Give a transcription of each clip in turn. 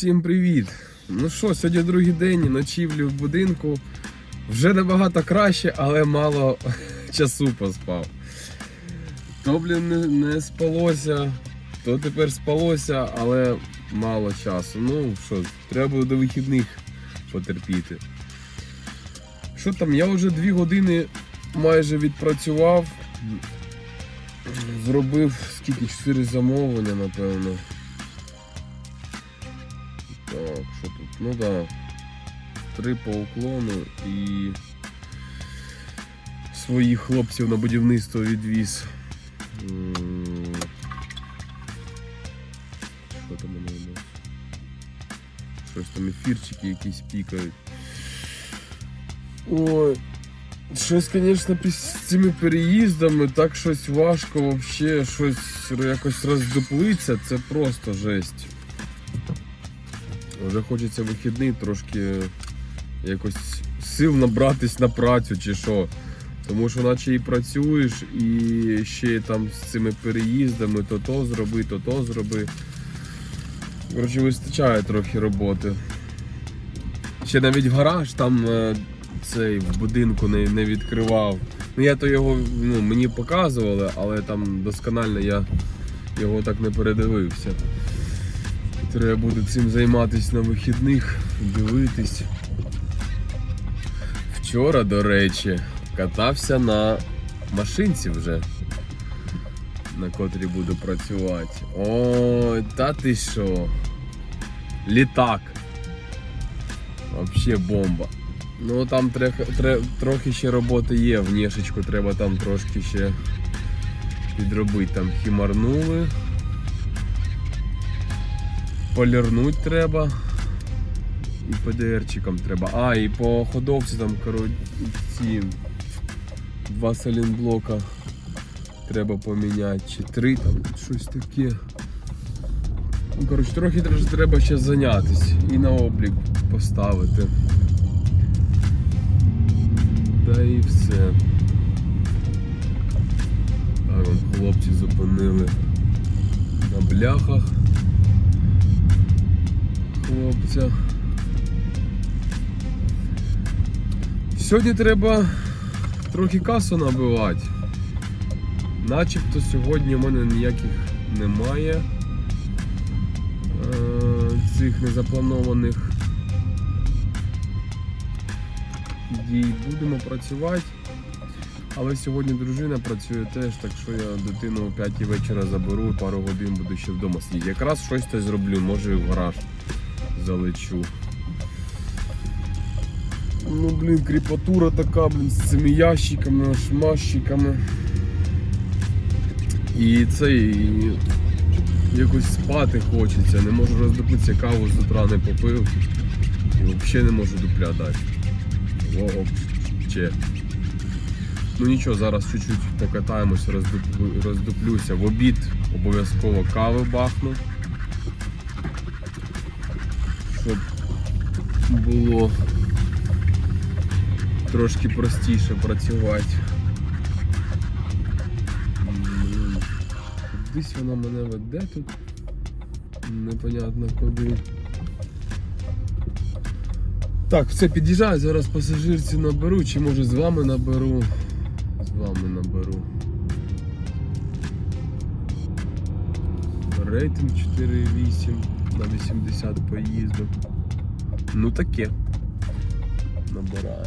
Всім привіт! Ну що, сьогодні другий день ночівлі в будинку. Вже набагато краще, але мало часу поспав. То, блін, не, не спалося, то тепер спалося, але мало часу. Ну що, треба до вихідних потерпіти. Що там, я вже дві години майже відпрацював. Зробив скільки? Чотири замовлення, напевно. Ну да. Три по уклону і своїх хлопців на будівництво відвіз. Що там у нас? Щось там ефірчики якісь пікають. Ой. Щось, звісно, з цими переїздами так щось важко вообще щось якось роздуплиться, це просто жесть. Вже хочеться вихідний трошки якось сил набратись на працю чи що. Тому що наче і працюєш, і ще там з цими переїздами то то зроби, то то зроби. Коротше, вистачає трохи роботи. Ще навіть гараж там е, цей в будинку не, не відкривав. Ну я то його ну, мені показували, але там досконально я його так не передивився. Треба буде цим займатися на вихідних, дивитись. Вчора, до речі, катався на машинці вже, на котрій буду працювати. Ой, та ти що? Літак. Вообще бомба. Ну там трох, тре- трохи ще роботи є, внешечку треба там трошки ще підробити. Там хімарнули. Полірнуть треба. І ПДРчиком треба. А, і по ходовці там, коротше, ці два салінблока треба поміняти. Чи три там, щось таке. Ну, коротше, трохи треба ще зайнятися і на облік поставити. Та і все. Так, хлопці зупинили на бляхах хлопця. Сьогодні треба трохи касу набивати. Начебто сьогодні в мене ніяких немає е, цих незапланованих дій. Будемо працювати. Але сьогодні дружина працює теж, так що я дитину о 5 вечора заберу, і пару годин буду ще вдома сидіти. Якраз щось зроблю, може і в гараж залечу. Ну, блін, кріпатура така, блін, з цими ящиками, шмащиками. І це і якось спати хочеться, не можу роздуплитися, каву з утра не попив. І взагалі не можу дупля дати. Вообще. Ну нічого, зараз чуть-чуть покатаємось, роздуплюся. В обід обов'язково кави бахну. Щоб було трошки простіше працювати. Кудись вона мене веде тут. Непонятно куди. Так, все, під'їжджаю, зараз пасажирці наберу, чи може з вами наберу. З вами наберу. Рейтинг 4,8 на 80 поїздок. Ну таке. Набираю.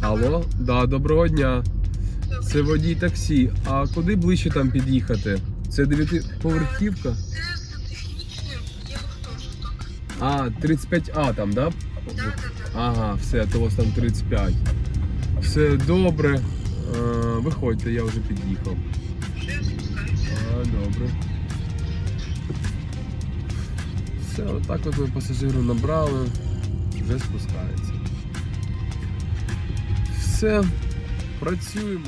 Алло, да, доброго дня. Це водій таксі. А куди ближче там під'їхати? Це дев'ятиповерхівка? А, 35А там, да? Ага, все, то у вас там 35. Все добре. Е, виходьте, я вже під'їхав. А, добре. Все, отак от ми пасажиру набрали, вже спускається. Все, працюємо.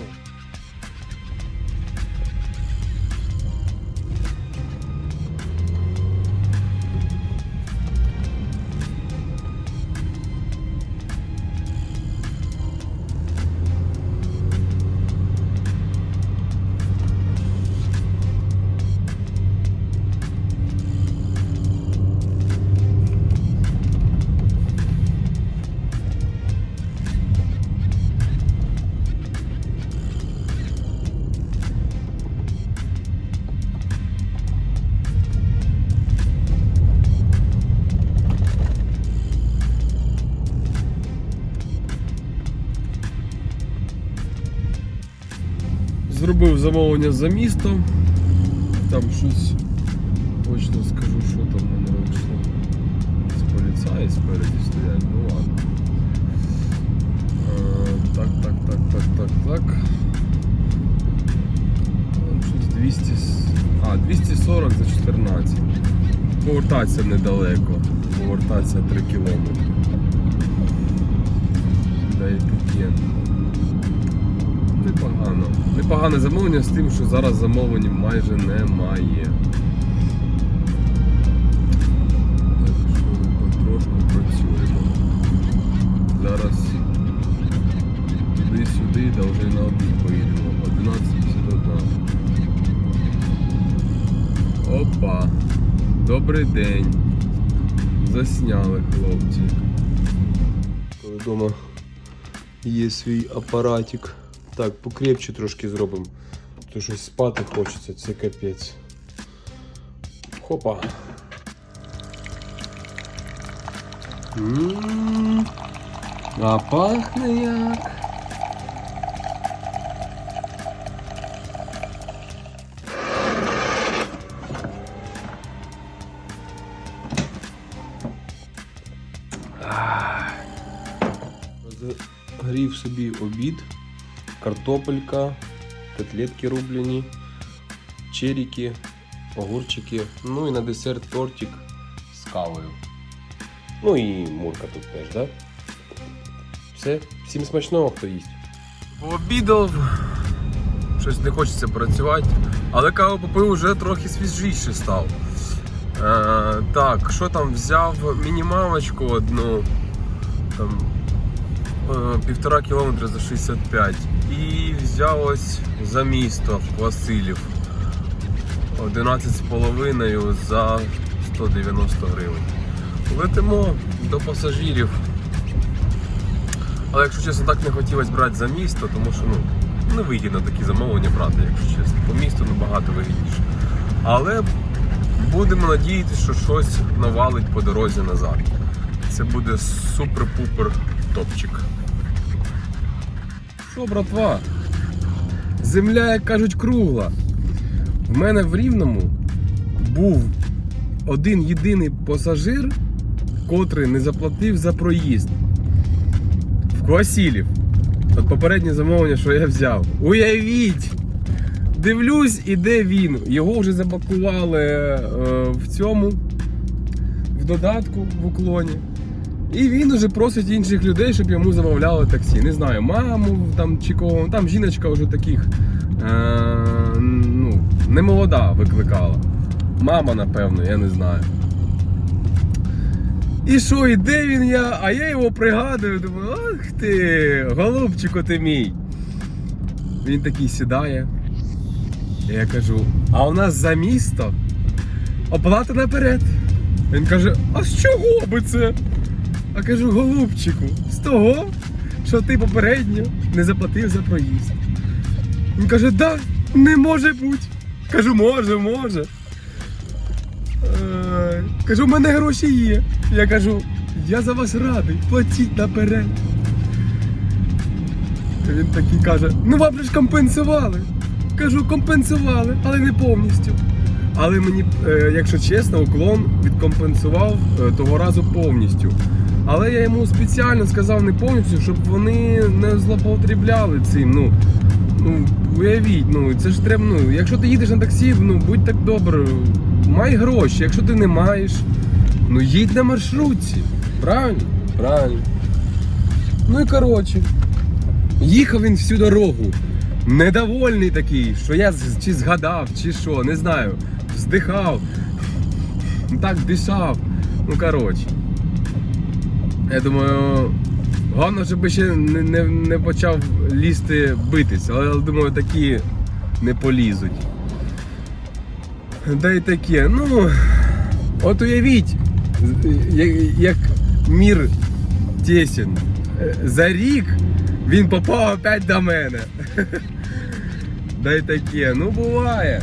Замовлення за місто. Там щось точно скажу, що там в мене вийшло. З поліцаї спереді стоять, ну ладно. Е, Так, так, так, так, так, так. Щось 200... А, 240 за 14. Повертатися недалеко. Повертатися 3 кілометри. Да і таке. Непогано. Непогане замовлення з тим, що зараз замовлень майже немає. Потрошку працюємо. Зараз туди-сюди, да вже на обід поїдемо. 11.51. Опа! Добрий день. Засняли хлопці. Коли вдома є свій апаратик. Так, покрепче трошки зробимо. То щось спати хочеться, це капець. Хопа. М, А пахне як. Грів собі обід, картопелька, котлетки рублені, черіки, огурчики, ну і на десерт тортик з кавою. Ну і мурка тут теж, да? Все, всім смачного, хто їсть. Пообідав, щось не хочеться працювати, але каву попив вже трохи свіжіше став. Е, так, що там взяв мінімалочку одну. Там півтора кілометра за 65 і взяв за місто в Василів 11,5 за 190 гривень. Летимо до пасажирів. Але якщо чесно, так не хотілося брати за місто, тому що ну, не вигідно такі замовлення брати, якщо чесно. По місту набагато вигідніше. Але будемо надіятися, що щось навалить по дорозі назад. Це буде супер-пупер топчик. Що, братва? Земля, як кажуть, кругла. В мене в Рівному був один єдиний пасажир, котрий не заплатив за проїзд. В Квасілів. От попереднє замовлення, що я взяв. Уявіть! Дивлюсь, іде він. Його вже запакували е, в цьому, в додатку в уклоні. І він уже просить інших людей, щоб йому замовляли таксі. Не знаю, маму там чи кого. Там жіночка вже таких е, ну, не молода викликала. Мама, напевно, я не знаю. І що, і де він я? А я його пригадую, думаю, ах ти, голубчику ти мій. Він такий сідає. І я кажу, а у нас за місто оплата наперед. Він каже, а з чого би це? А кажу, голубчику, з того, що ти попередньо не заплатив за проїзд. Він каже, да, не може бути. Кажу, може, може. Е, Кажу, в мене гроші є. Я кажу, я за вас радий, платіть наперед. Він такий каже, ну вам ж компенсували. Кажу, компенсували, але не повністю. Але мені, е, якщо чесно, уклон відкомпенсував е, того разу повністю. Але я йому спеціально сказав не повністю, щоб вони не злоупотребляли цим. Ну, ну уявіть, ну це ж треба. Ну, якщо ти їдеш на таксі, ну будь так добр, май гроші. Якщо ти не маєш, ну їдь на маршрутці. Правильно? Правильно. Ну і коротше, їхав він всю дорогу. Недовольний такий, що я чи згадав, чи що, не знаю. Вздихав, так дишав. Ну коротше. Я думаю, головне, щоб ще не, не, не почав лізти битись, але думаю, такі не полізуть. Да й таке. Ну, от уявіть, як, як мір тесен. Е, За рік він попав опять до мене. Да й таке, ну буває.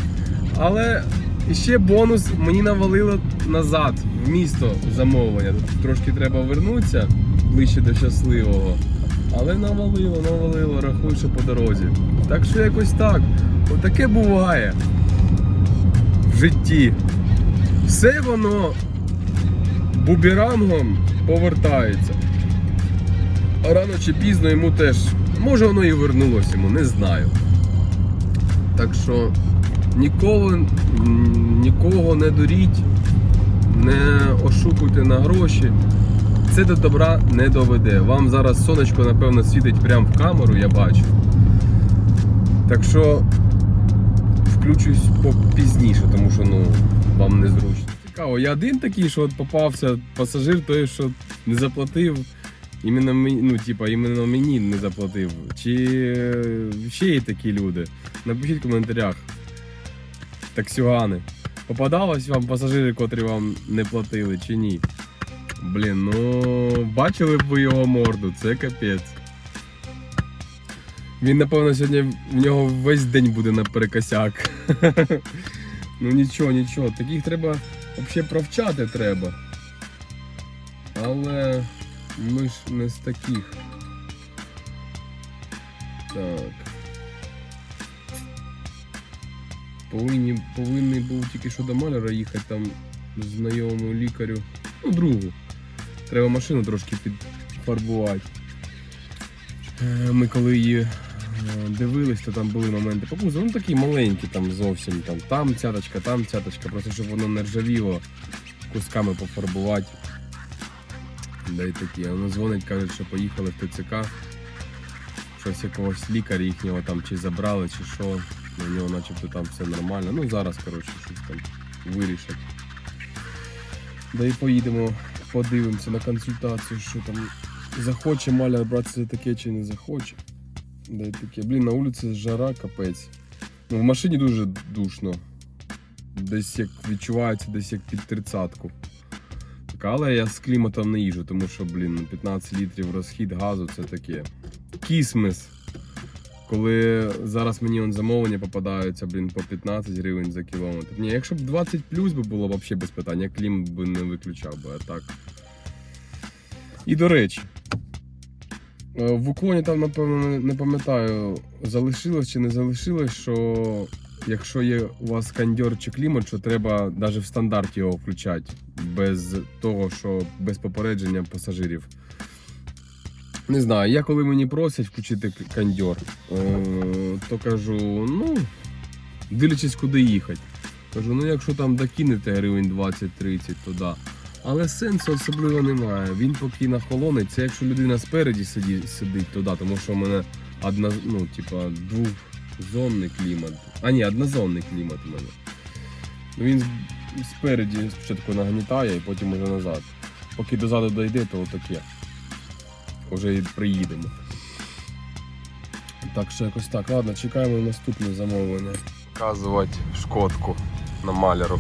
Але ще бонус мені навалило назад в місто замовлення. Трошки треба вернутися ближче до щасливого. Але навалило, навалило, рахуй, по дорозі. Так що якось так. Отаке буває в житті. Все воно буберангом повертається. А рано чи пізно йому теж. Може воно і вернулося йому, не знаю. Так що ніколи нікого не дуріть, не ошукуйте на гроші. Це до добра не доведе. Вам зараз сонечко, напевно, світить прямо в камеру, я бачу. Так що включусь попізніше, тому що ну, вам незручно. Цікаво, я один такий, що от попався пасажир, той, що не заплатив. Іменно мені, ну, типа, іменно мені не заплатив. Чи е, ще є такі люди? Напишіть в коментарях. Таксюгани. Попадалось вам пасажири, котрі вам не платили, чи ні? Блін, ну бачили б ви його морду, це капець. Він, напевно, сьогодні в нього весь день буде на перекосяк. ну нічого, нічого. Таких треба взагалі провчати треба. Але ми ж не з таких. Так. Повинні, повинний був тільки що до маляра їхати там знайомому лікарю. Ну, другу. Треба машину трошки підфарбувати. Е, Ми коли її е, дивились, то там були моменти по кузову, ну такі маленькі, там зовсім там, там цяточка, там цяточка, просто щоб воно не ржавіло, кусками пофарбувати. Да й такі. Воно дзвонить, каже, що поїхали в ТЦК. Щось якогось лікаря їхнього там чи забрали, чи що. У нього начебто там все нормально. Ну зараз, коротше, щось там вирішать. Да і поїдемо, подивимося на консультацію, що там захоче маляр братися за таке чи не захоче. Да й таке. Блін, на вулиці жара капець. Ну, в машині дуже душно. Десь як відчувається, десь як під тридцятку. Але я з кліматом не їжу, тому що, блін, 15 літрів розхід газу це таке. Кісмис. Коли зараз мені он замовлення попадаються, блін, по 15 гривень за кілометр. Ні, якщо б 20 плюс би було взагалі без питань, я клім би не виключав би, а так. І до речі, е, в уклоні там, напевно, не- пам'ятаю, залишилось чи не залишилось, що якщо є у вас кондьор чи клімат, що треба навіть в стандарті його включати, без того, що без попередження пасажирів. Не знаю, я коли мені просять включити кондьор, е, то кажу, ну, дивлячись, куди їхати. Кажу, ну якщо там докинете гривень 20-30, то да. Але сенсу особливо немає. Він поки нахолонить, це якщо людина спереді сидить, сидить то да, тому що в мене одна, ну, типа, двохзонний клімат. А ні, однозонний клімат у мене. Ну, Він спереді спочатку нагнітає і потім уже назад. Поки дозаду дойде, то отаке. Уже і приїдемо. Так що якось так. Ладно, чекаємо наступне замовлення. Показувати шкодку на маляру.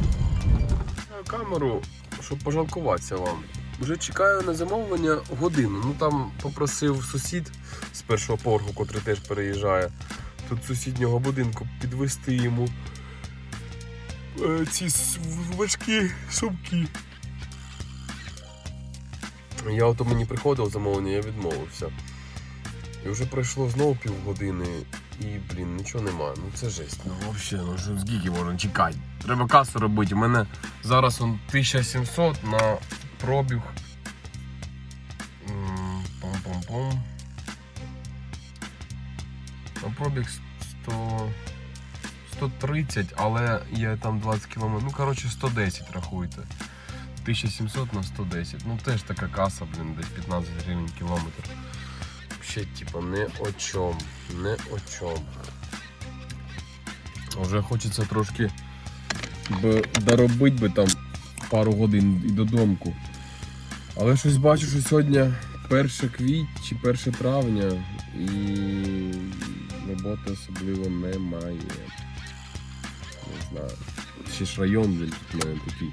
Камеру, щоб пожалкуватися вам. Вже чекаю на замовлення годину. Ну там попросив сусід з першого поверху, котрий теж переїжджає. Тут сусіднього будинку підвести йому е, ці важкі сумки. Я ото мені приходив замовлення, я відмовився. І вже пройшло знову півгодини, і, блін, нічого немає. Ну це жесть. Ну взагалі, ну що скільки можна чекати? Треба касу робити. У мене зараз он 1700 на пробіг. М, Пум-пум-пум. На пробіг 100... 130, але є там 20 км. Ну, коротше, 110 рахуйте. 1700 на 110. Ну теж така каса, блін, десь 15 гривень кілометр. Ще, типа, не о чому. Не о чому. Вже хочеться трошки б доробити би там пару годин і додомку. Але щось бачу, що сьогодні 1 квітня чи 1 травня і роботи особливо немає. Не знаю. Ще ж район блін, тут в мене такий.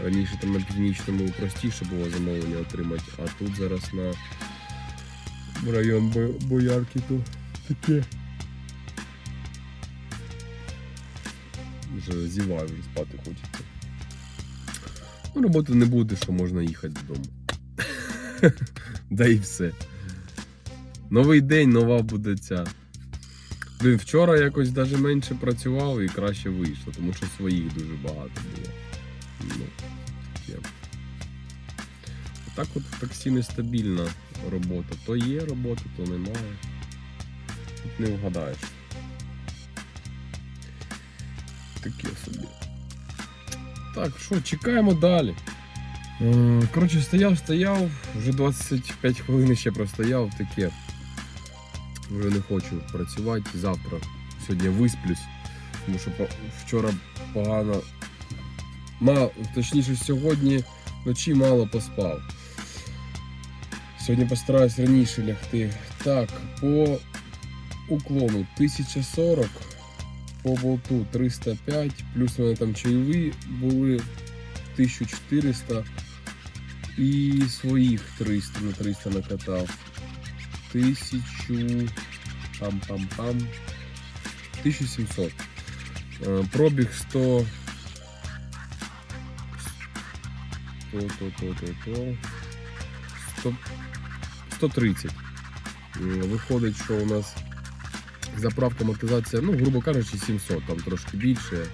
Раніше там на північному простіше було замовлення отримати, а тут зараз на район Бо- Боярки то таке. Вже зіваю, вже спати хочеться. Ну, роботи не буде, що можна їхати додому. да і все. Новий день, нова буде ця. Вчора якось навіть менше працював і краще вийшло, тому що своїх дуже багато було. Ну, таке. Так от в таксі нестабільна робота. То є робота, то немає. Тут не вгадаєш. Таке собі. Так, що, чекаємо далі. Е, Коротше, стояв, стояв, вже 25 хвилин ще простояв таке. Вже не хочу працювати завтра. Сьогодні висплюсь, тому що вчора погано. Мало, точніше, сьогодні вночі мало поспав. Сьогодні постараюсь раніше лягти. Так, по уклону 1040, по болту 305, плюс у мене там чайові були 1400 і своїх 300 на 300 накатав. 1000 пам-пам-пам. 1700. Е, Пробіг 100. 100, 100, 100, 100, 100. 130. Е, Виходить, що у нас заправка амортизація, ну, грубо кажучи, 700, там трошки більше,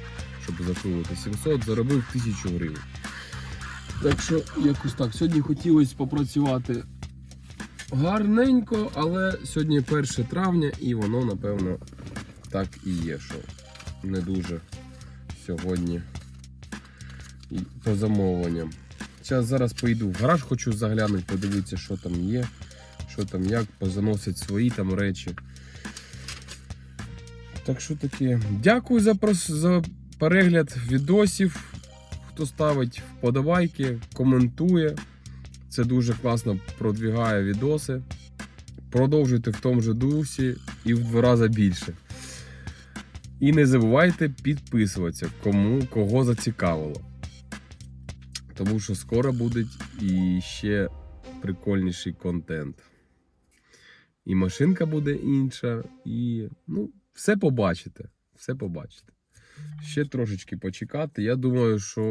щоб закрувати 700, заробив 1000 гривень. Так що якось так. Сьогодні хотілося попрацювати гарненько, але сьогодні 1 травня і воно, напевно, так і є, що не дуже сьогодні по замовленням. Зараз зараз поїду в гараж, хочу заглянути, подивитися, що там є, що там як, позаносять свої там речі. Так що таке. Дякую за, за перегляд відосів. Хто ставить вподобайки, коментує. Це дуже класно продвігає відоси. Продовжуйте в тому же дусі і в два рази більше. І не забувайте підписуватися, кому кого зацікавило. Тому що скоро буде і ще прикольніший контент. І машинка буде інша, і ну, все побачите. Все побачите. Ще трошечки почекати. Я думаю, що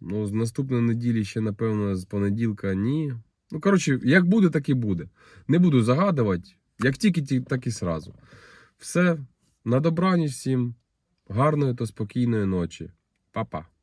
ну, з наступної неділі ще, напевно, з понеділка ні. Ну, коротше, як буде, так і буде. Не буду загадувати. Як тільки, так і сразу. Все. На добраніч всім. Гарної та спокійної ночі. Па-па.